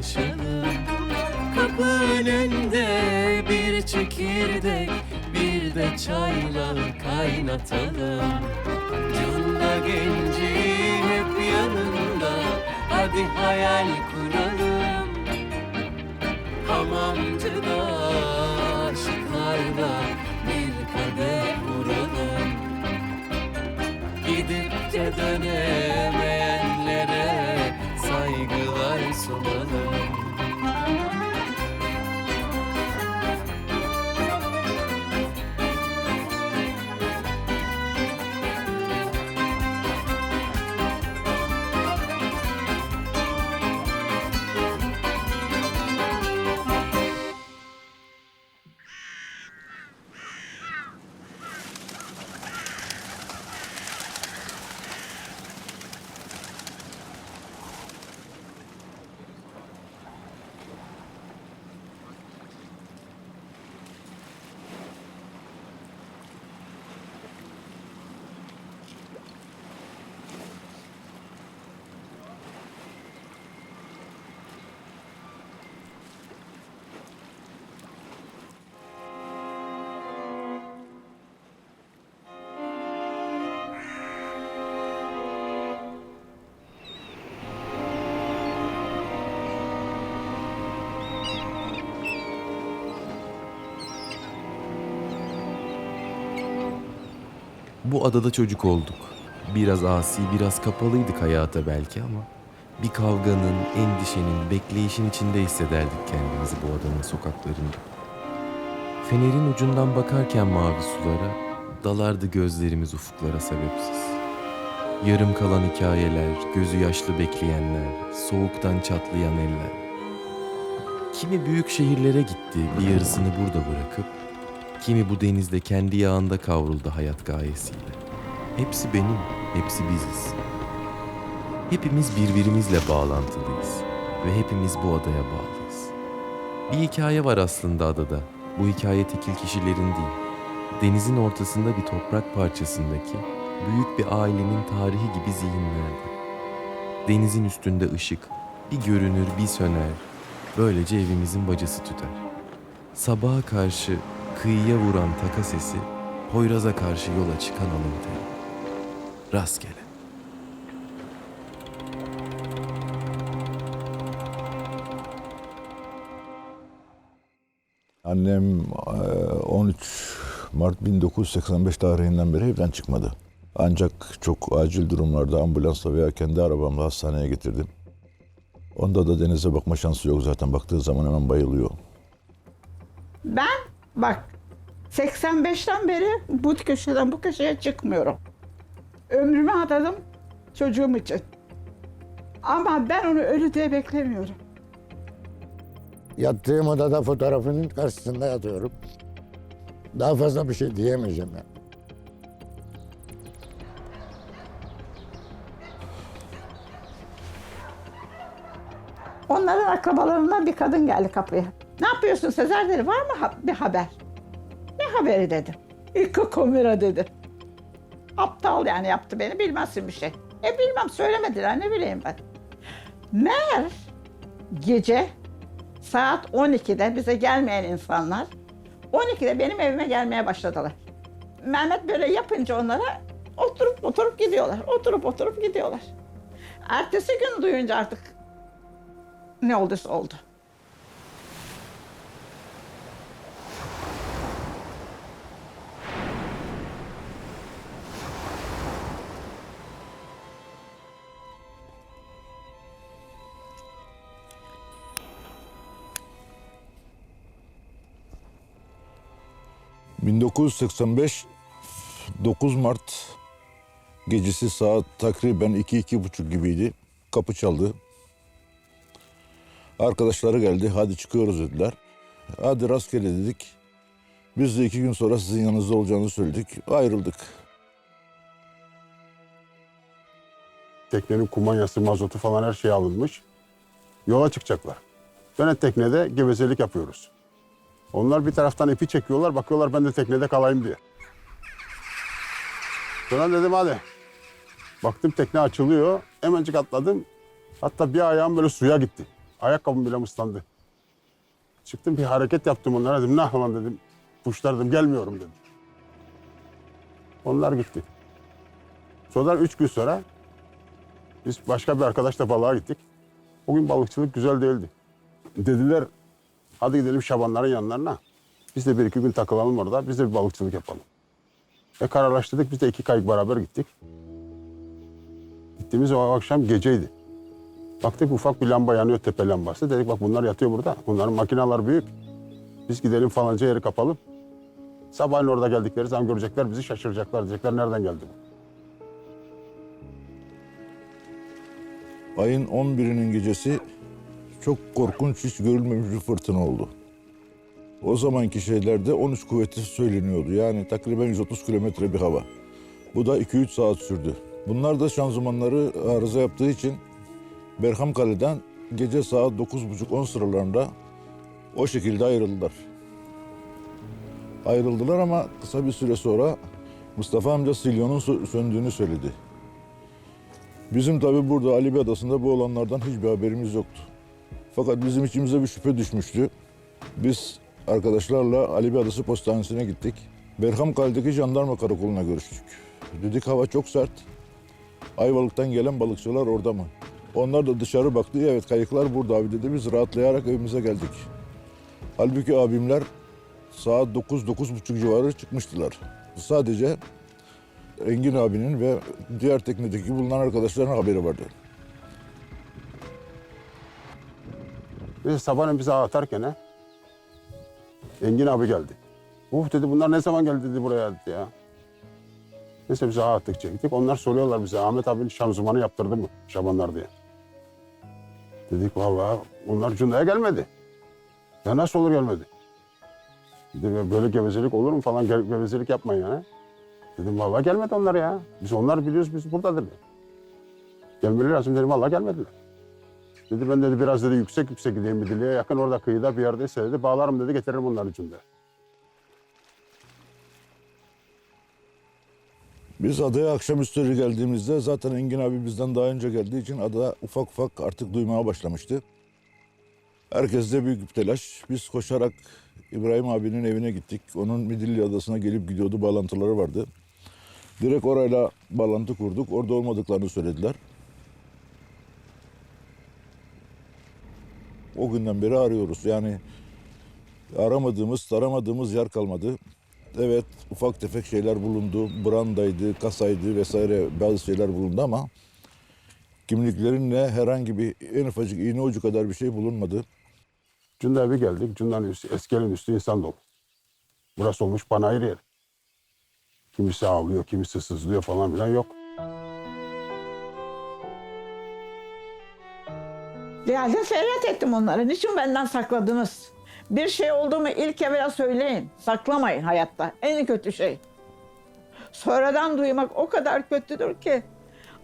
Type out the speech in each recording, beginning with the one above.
dolaşalım Kapı önünde bir çekirdek Bir de çayla kaynatalım. Cunda genci hep yanında Hadi hayal kuralım. Hamamcıda aşıklarda Bir kadeh vuralım. Gidip de dönemeyenlere Bu adada çocuk olduk. Biraz asi, biraz kapalıydık hayata belki ama bir kavganın, endişenin, bekleyişin içinde hissederdik kendimizi bu adanın sokaklarında. Fenerin ucundan bakarken mavi sulara, dalardı gözlerimiz ufuklara sebepsiz. Yarım kalan hikayeler, gözü yaşlı bekleyenler, soğuktan çatlayan eller. Kimi büyük şehirlere gitti, bir yarısını burada bırakıp, Kimi bu denizde kendi yağında kavruldu hayat gayesiyle. Hepsi benim, hepsi biziz. Hepimiz birbirimizle bağlantılıyız ve hepimiz bu adaya bağlıyız. Bir hikaye var aslında adada. Bu hikaye tekil kişilerin değil. Denizin ortasında bir toprak parçasındaki büyük bir ailenin tarihi gibi zihinlerde. Denizin üstünde ışık, bir görünür bir söner. Böylece evimizin bacası tüter. Sabaha karşı kıyıya vuran taka sesi, Poyraz'a karşı yola çıkan alın teri. Rastgele. Annem eee, 13 Mart 1985 tarihinden beri evden çıkmadı. Ancak çok acil durumlarda ambulansla veya kendi arabamla hastaneye getirdim. Onda da denize bakma şansı yok zaten. Baktığı zaman hemen bayılıyor. Ben bak 85'ten beri bu köşeden bu köşeye çıkmıyorum. Ömrümü adadım çocuğum için. Ama ben onu ölü diye beklemiyorum. Yattığım odada fotoğrafının karşısında yatıyorum. Daha fazla bir şey diyemeyeceğim ya. Onların akrabalarından bir kadın geldi kapıya. Ne yapıyorsun Sezer dedi. Var mı bir haber? Haberi dedim. İlk komira dedi. Aptal yani yaptı beni bilmezsin bir şey. E bilmem söylemediler ne bileyim ben. Meğer gece saat 12'de bize gelmeyen insanlar 12'de benim evime gelmeye başladılar. Mehmet böyle yapınca onlara oturup oturup gidiyorlar. Oturup oturup gidiyorlar. Ertesi gün duyunca artık ne olduysa oldu. ...1985 9 Mart gecesi saat takriben 2-2.30 gibiydi. Kapı çaldı. Arkadaşları geldi. Hadi çıkıyoruz dediler. Hadi rastgele dedik. Biz de iki gün sonra sizin yanınızda olacağını söyledik. Ayrıldık. Teknenin kumanyası, mazotu falan her şey alınmış. Yola çıkacaklar. Ben de teknede gevezelik yapıyoruz. Onlar bir taraftan ipi çekiyorlar, bakıyorlar ben de teknede kalayım diye. Sonra dedim hadi. Baktım tekne açılıyor, hemencik atladım. Hatta bir ayağım böyle suya gitti. Ayakkabım bile ıslandı. Çıktım bir hareket yaptım onlara dedim ne yapalım dedim. Kuşlar dedim gelmiyorum dedim. Onlar gitti. Sonra üç gün sonra biz başka bir arkadaşla balığa gittik. O gün balıkçılık güzel değildi. Dediler hadi gidelim şabanların yanlarına. Biz de bir iki gün takılalım orada. Biz de bir balıkçılık yapalım. Ve kararlaştırdık. Biz de iki kayık beraber gittik. Gittiğimiz o akşam geceydi. Baktık ufak bir lamba yanıyor tepe lambası. Dedik bak bunlar yatıyor burada. Bunların makineler büyük. Biz gidelim falanca yeri kapalım. Sabahleyin orada geldikleri zaman görecekler bizi şaşıracaklar. Diyecekler nereden geldi bu? Ayın 11'inin gecesi çok korkunç hiç görülmemiş bir fırtına oldu. O zamanki şeylerde 13 kuvveti söyleniyordu. Yani takriben 130 kilometre bir hava. Bu da 2-3 saat sürdü. Bunlar da şanzımanları arıza yaptığı için Berham Kale'den gece saat 9.30-10 sıralarında o şekilde ayrıldılar. Ayrıldılar ama kısa bir süre sonra Mustafa amca Silyon'un sö- söndüğünü söyledi. Bizim tabi burada Ali Adası'nda bu olanlardan hiçbir haberimiz yoktu. Fakat bizim içimize bir şüphe düşmüştü. Biz arkadaşlarla Ali Adası Postanesi'ne gittik. Berham Kale'deki jandarma karakoluna görüştük. Dedik hava çok sert. Ayvalık'tan gelen balıkçılar orada mı? Onlar da dışarı baktı. Evet kayıklar burada abi dedi. Biz rahatlayarak evimize geldik. Halbuki abimler saat 9-9.30 civarı çıkmıştılar. Sadece Engin abinin ve diğer teknedeki bulunan arkadaşların haberi vardı. Biz sabahleyin bizi atarken Engin abi geldi. Uh dedi bunlar ne zaman geldi dedi buraya dedi ya. Neyse biz ağa attık çektik. Onlar soruyorlar bize Ahmet abinin şanzımanı yaptırdı mı Şabanlar diye. Dedik vallahi bunlar Cunda'ya gelmedi. Ya nasıl olur gelmedi? Dedi, böyle gevezelik olur mu falan Ge- gevezelik yapmayın ya. Dedim vallahi gelmedi onlar ya. Biz onlar biliyoruz biz buradadır. Gelmeleri lazım dedim vallahi gelmediler. Dedi ben dedi biraz dedi yüksek yüksek gideyim Midilli'ye yakın orada kıyıda bir yerdeyse dedi bağlarım dedi getiririm onları içinde. Biz adaya akşamüstü geldiğimizde zaten Engin abi bizden daha önce geldiği için ada ufak ufak artık duymaya başlamıştı. Herkeste büyük bir telaş. Biz koşarak İbrahim abinin evine gittik. Onun Midilli Adası'na gelip gidiyordu, bağlantıları vardı. Direkt orayla bağlantı kurduk. Orada olmadıklarını söylediler. O günden beri arıyoruz. Yani aramadığımız, taramadığımız yer kalmadı. Evet ufak tefek şeyler bulundu. Brandaydı, kasaydı vesaire bazı şeyler bulundu ama kimliklerinle herhangi bir en ufacık iğne ucu kadar bir şey bulunmadı. Cunda'ya bir geldik. Cunda'nın üstü, eskelin üstü insan dolu. Burası olmuş panayır yer. Kimisi ağlıyor, kimisi sızlıyor falan filan yok. Geldim feryat ettim onlara. Niçin benden sakladınız? Bir şey oldu mu ilk evvela söyleyin. Saklamayın hayatta. En kötü şey. Sonradan duymak o kadar kötüdür ki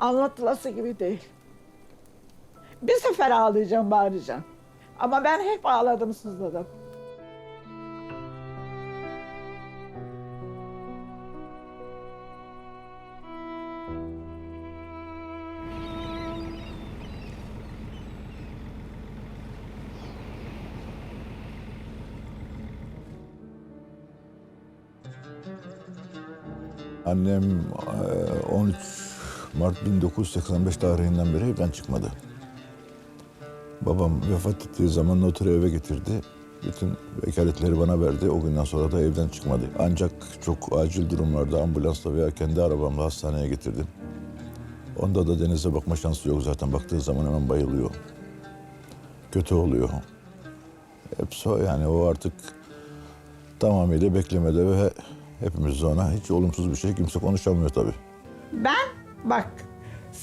anlatılası gibi değil. Bir sefer ağlayacağım, bağıracağım. Ama ben hep ağladım, sızladım. Annem eee, 13 Mart 1985 tarihinden beri evden çıkmadı. Babam vefat ettiği zaman noteri eve getirdi. Bütün vekaletleri bana verdi. O günden sonra da evden çıkmadı. Ancak çok acil durumlarda ambulansla veya kendi arabamla hastaneye getirdim. Onda da denize bakma şansı yok zaten. Baktığı zaman hemen bayılıyor. Kötü oluyor. Hepsi o yani o artık tamamıyla beklemede ve hepimiz ona hiç olumsuz bir şey kimse konuşamıyor tabii. Ben bak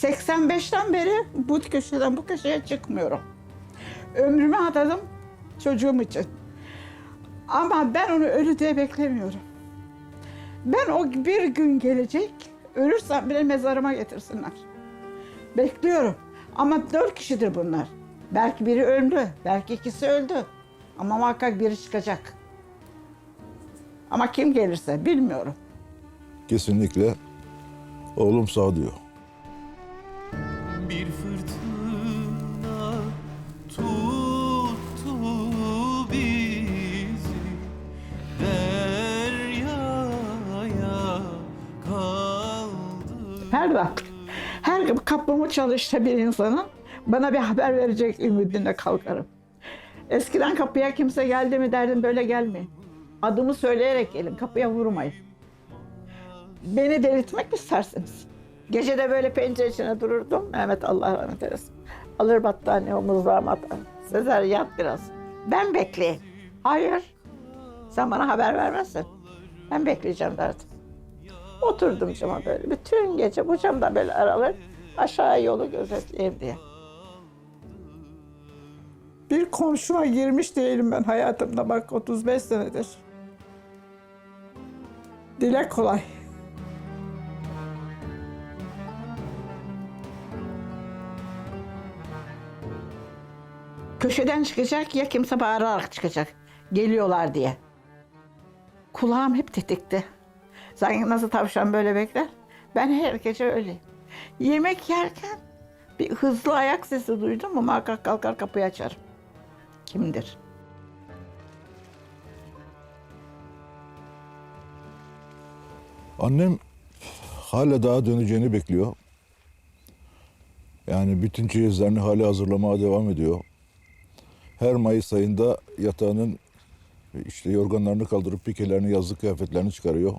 85'ten beri bu köşeden bu köşeye çıkmıyorum. Ömrümü adadım çocuğum için. Ama ben onu ölü diye beklemiyorum. Ben o bir gün gelecek, ölürsem bile mezarıma getirsinler. Bekliyorum. Ama dört kişidir bunlar. Belki biri öldü, belki ikisi öldü. Ama muhakkak biri çıkacak. Ama kim gelirse bilmiyorum. Kesinlikle oğlum sağ diyor. Bir fırtına tuttu bizi deryaya kaldı. Her dakika, her kapımı çalıştı bir insanın bana bir haber verecek ümidine kalkarım. Eskiden kapıya kimse geldi mi derdim böyle gelmeyin. Adımı söyleyerek gelin kapıya vurmayın. Beni delirtmek mi istersiniz? Gece de böyle pencere içine dururdum. Mehmet Allah rahmet eylesin. Alır battaniye omuzlarıma atar. Sezer yat biraz. Ben bekleyeyim. Hayır. Sen bana haber vermezsin. Ben bekleyeceğim derdim. Oturdum cama böyle. Bütün gece bu camda böyle aralar aşağı yolu gözetleyeyim diye. Bir komşuma girmiş değilim ben hayatımda bak 35 senedir. Dile kolay. Köşeden çıkacak ya kimse bağırarak çıkacak. Geliyorlar diye. Kulağım hep tetikte. Sanki nasıl tavşan böyle bekler. Ben her gece öyle. Yemek yerken bir hızlı ayak sesi duydum mu muhakkak kalkar kapıyı açarım. Kimdir? Annem hala daha döneceğini bekliyor. Yani bütün cihazlarını hala hazırlamaya devam ediyor. Her Mayıs ayında yatağının işte yorganlarını kaldırıp pikelerini, yazlık kıyafetlerini çıkarıyor.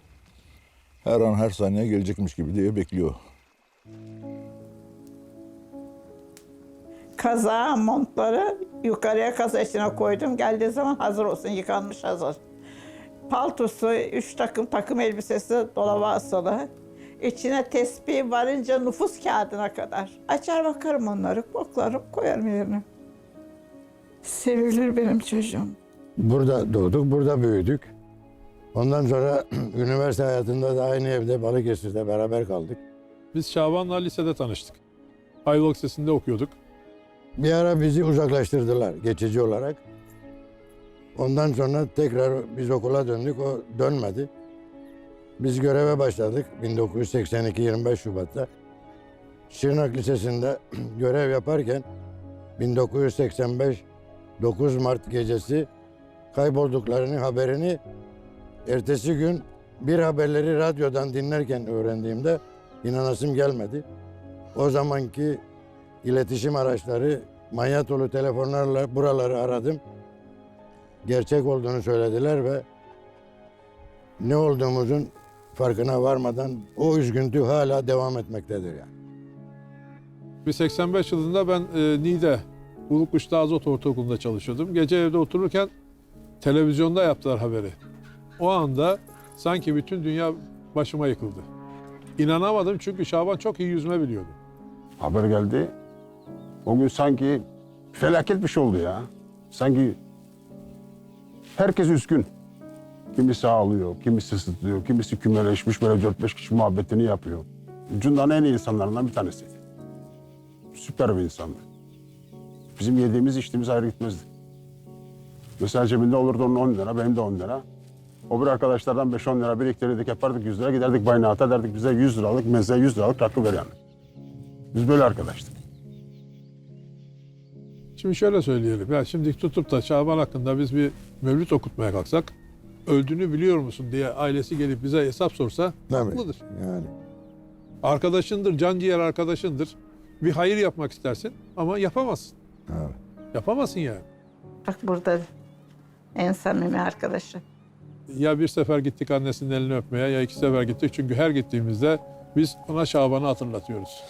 Her an her saniye gelecekmiş gibi diye bekliyor. Kaza, montları yukarıya kasa içine koydum. Geldiği zaman hazır olsun, yıkanmış hazır. Paltosu, üç takım takım elbisesi dolaba asılı. İçine tespih varınca nüfus kağıdına kadar. Açar bakarım onları, koklarım, koyarım yerine. Sevilir benim çocuğum. Burada doğduk, burada büyüdük. Ondan sonra üniversite hayatında da aynı evde Balıkesir'de beraber kaldık. Biz Şaban'la lisede tanıştık. Ayvalık Lisesi'nde okuyorduk. Bir ara bizi uzaklaştırdılar geçici olarak. Ondan sonra tekrar biz okula döndük, o dönmedi. Biz göreve başladık 1982 25 Şubat'ta. Şırnak Lisesi'nde görev yaparken 1985 9 Mart gecesi kaybolduklarını haberini ertesi gün bir haberleri radyodan dinlerken öğrendiğimde inanasım gelmedi. O zamanki iletişim araçları manyetolu telefonlarla buraları aradım. Gerçek olduğunu söylediler ve ne olduğumuzun farkına varmadan o üzgüntü hala devam etmektedir yani. Bir 85 yılında ben e, Niğde Ulukuş'ta Azot Ortaokulu'nda çalışıyordum. Gece evde otururken televizyonda yaptılar haberi. O anda sanki bütün dünya başıma yıkıldı. İnanamadım çünkü Şaban çok iyi yüzme biliyordu. Haber geldi. O gün sanki felaket bir şey oldu ya. Sanki herkes üzgün. Kimisi ağlıyor, kimisi sızlıyor, kimisi kümeleşmiş böyle 4-5 kişi muhabbetini yapıyor. Ucundan en iyi insanlarından bir tanesiydi. Süper bir insandı. Bizim yediğimiz içtiğimiz ayrı gitmezdi. Mesela cebinde olurdu onun 10 lira, benim de 10 lira. O bir arkadaşlardan 5-10 lira biriktirirdik, yapardık 100 lira. Giderdik Baynaat'a derdik bize 100 liralık meze 100 liralık rakı ver yani. Biz böyle arkadaştık. Şimdi şöyle söyleyelim. Ya şimdi tutup da Şaban hakkında biz bir mevlüt okutmaya kalksak öldüğünü biliyor musun diye ailesi gelip bize hesap sorsa haklıdır. Yani Arkadaşındır, can ciğer arkadaşındır. Bir hayır yapmak istersin ama yapamazsın. Evet. Yapamazsın yani. Bak burada en samimi arkadaşı. Ya bir sefer gittik annesinin elini öpmeye ya iki sefer gittik. Çünkü her gittiğimizde biz ona Şaban'ı hatırlatıyoruz.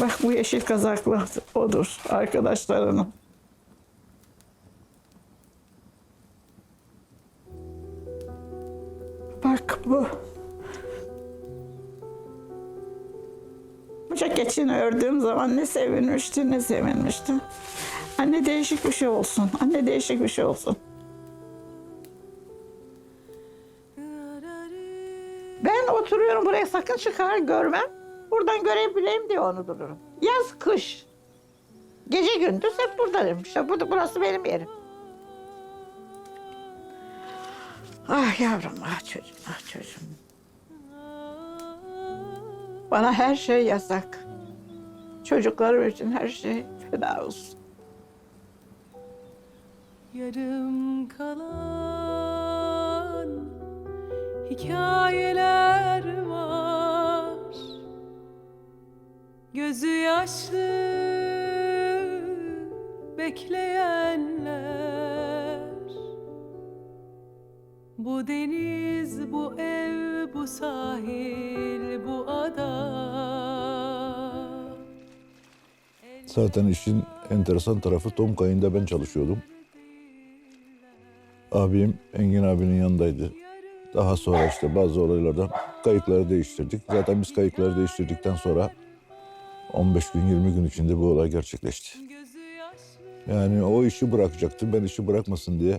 Bak bu yeşil kazaklı odur arkadaşlarının. Bak bu. Bu ceketini ördüğüm zaman ne sevinmişti ne sevinmişti. Anne değişik bir şey olsun. Anne değişik bir şey olsun. Ben oturuyorum buraya sakın çıkar görmem. Buradan görebileyim diye onu dururum. Yaz kış. Gece gündüz hep buradayım. İşte burası benim yerim. Ah yavrum, ah çocuğum, ah çocuğum. Bana her şey yasak. Çocuklarım için her şey feda olsun. Yarım kalan hikayeler Gözü yaşlı bekleyenler Bu deniz, bu ev, bu sahil, bu ada Zaten işin enteresan tarafı Tom Kayın'da ben çalışıyordum. Abim Engin abinin yanındaydı. Daha sonra işte bazı olaylardan kayıkları değiştirdik. Zaten biz kayıkları değiştirdikten sonra 15 gün 20 gün içinde bu olay gerçekleşti. Yani o işi bırakacaktı. Ben işi bırakmasın diye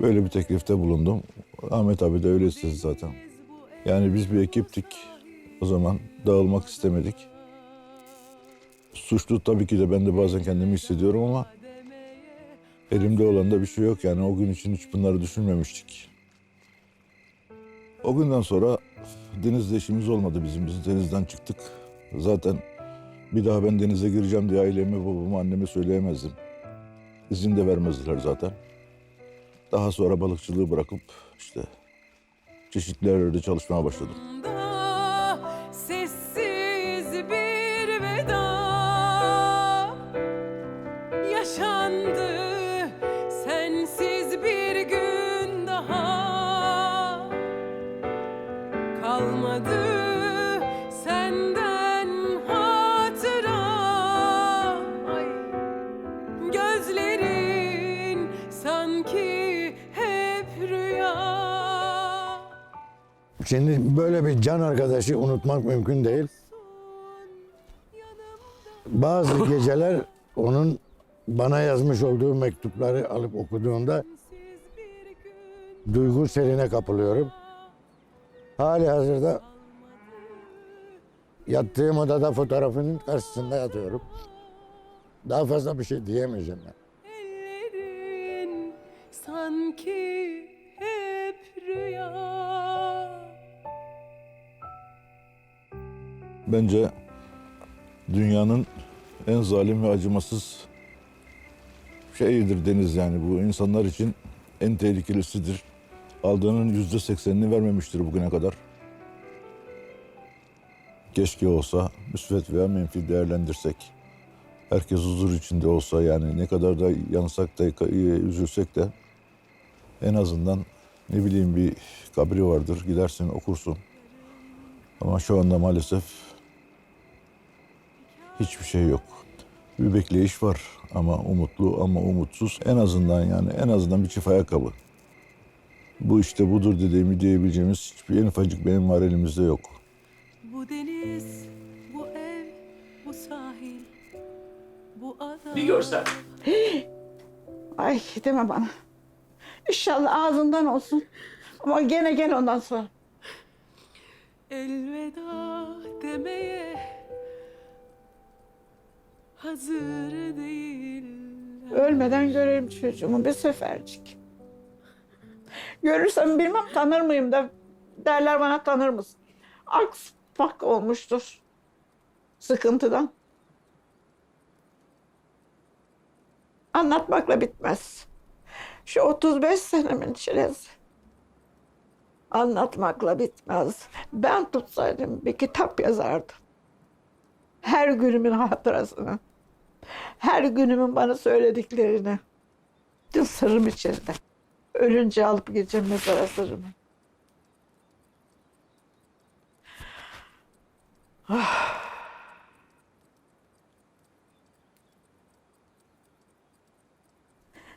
böyle bir teklifte bulundum. Ahmet abi de öyle istedi zaten. Yani biz bir ekiptik. O zaman dağılmak istemedik. Suçlu tabii ki de ben de bazen kendimi hissediyorum ama elimde olan da bir şey yok yani o gün için hiç bunları düşünmemiştik. O günden sonra denizde işimiz olmadı bizim. Biz denizden çıktık. Zaten bir daha ben denize gireceğim diye aileme, babama, anneme söyleyemezdim. İzin de vermezdiler zaten. Daha sonra balıkçılığı bırakıp işte çeşitli yerlerde çalışmaya başladım. Şimdi böyle bir can arkadaşı unutmak mümkün değil. Bazı geceler onun bana yazmış olduğu mektupları alıp okuduğumda duygu seline kapılıyorum. Hali hazırda yattığım odada fotoğrafının karşısında yatıyorum. Daha fazla bir şey diyemeyeceğim ben. Ellerin sanki hep rüya Bence dünyanın en zalim ve acımasız şeyidir deniz yani bu insanlar için en tehlikelisidir. Aldığının yüzde seksenini vermemiştir bugüne kadar. Keşke olsa müsbet veya menfi değerlendirsek. Herkes huzur içinde olsa yani ne kadar da yansak da üzülsek de en azından ne bileyim bir kabri vardır gidersin okursun. Ama şu anda maalesef hiçbir şey yok. Bir bekleyiş var ama umutlu ama umutsuz. En azından yani en azından bir çift ayakkabı. Bu işte budur dediğimi diyebileceğimiz hiçbir en ufacık benim var elimizde yok. Bu deniz, bu ev, bu sahil, bu ada Bir görsen. Ay deme bana. İnşallah ağzından olsun. Ama gene gel ondan sonra. Elveda demeye hazır değil. Ölmeden görelim çocuğumu bir sefercik. Görürsem bilmem tanır mıyım da derler bana tanır mısın? Aks bak olmuştur. Sıkıntıdan. Anlatmakla bitmez. Şu 35 senemin çilesi. Anlatmakla bitmez. Ben tutsaydım bir kitap yazardım. Her günümün hatırasını. Her günümün bana söylediklerini. Tüm sırrım içinde. Ölünce alıp gideceğim mezara sırrımı. Ah.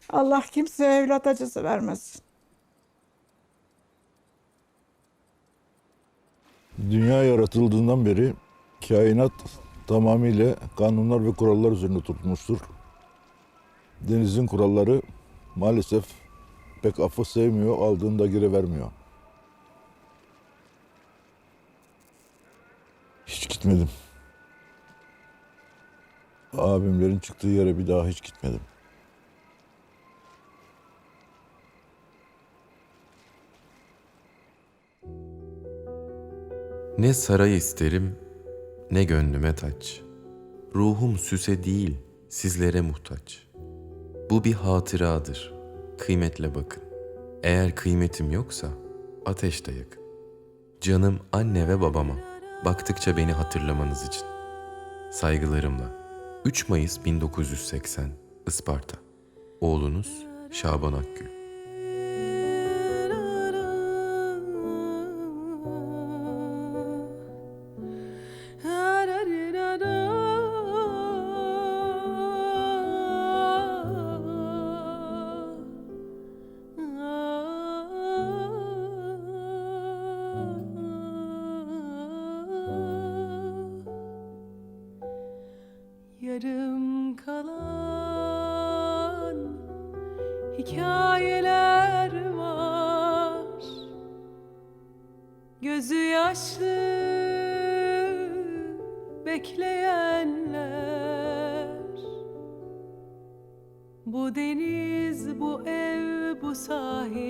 Allah kimseye evlat acısı vermesin. Dünya yaratıldığından beri kainat tamamıyla kanunlar ve kurallar üzerine tutulmuştur. Denizin kuralları maalesef pek affı sevmiyor, aldığında geri vermiyor. Hiç gitmedim. Abimlerin çıktığı yere bir daha hiç gitmedim. Ne saray isterim, ne gönlüme taç. Ruhum süse değil, sizlere muhtaç. Bu bir hatıradır, kıymetle bakın. Eğer kıymetim yoksa ateş de yakın. Canım anne ve babama baktıkça beni hatırlamanız için. Saygılarımla 3 Mayıs 1980 Isparta. Oğlunuz Şaban Akgül. Hikayeler var. Gözü yaşlı bekleyenler. Bu deniz, bu ev, bu sahil,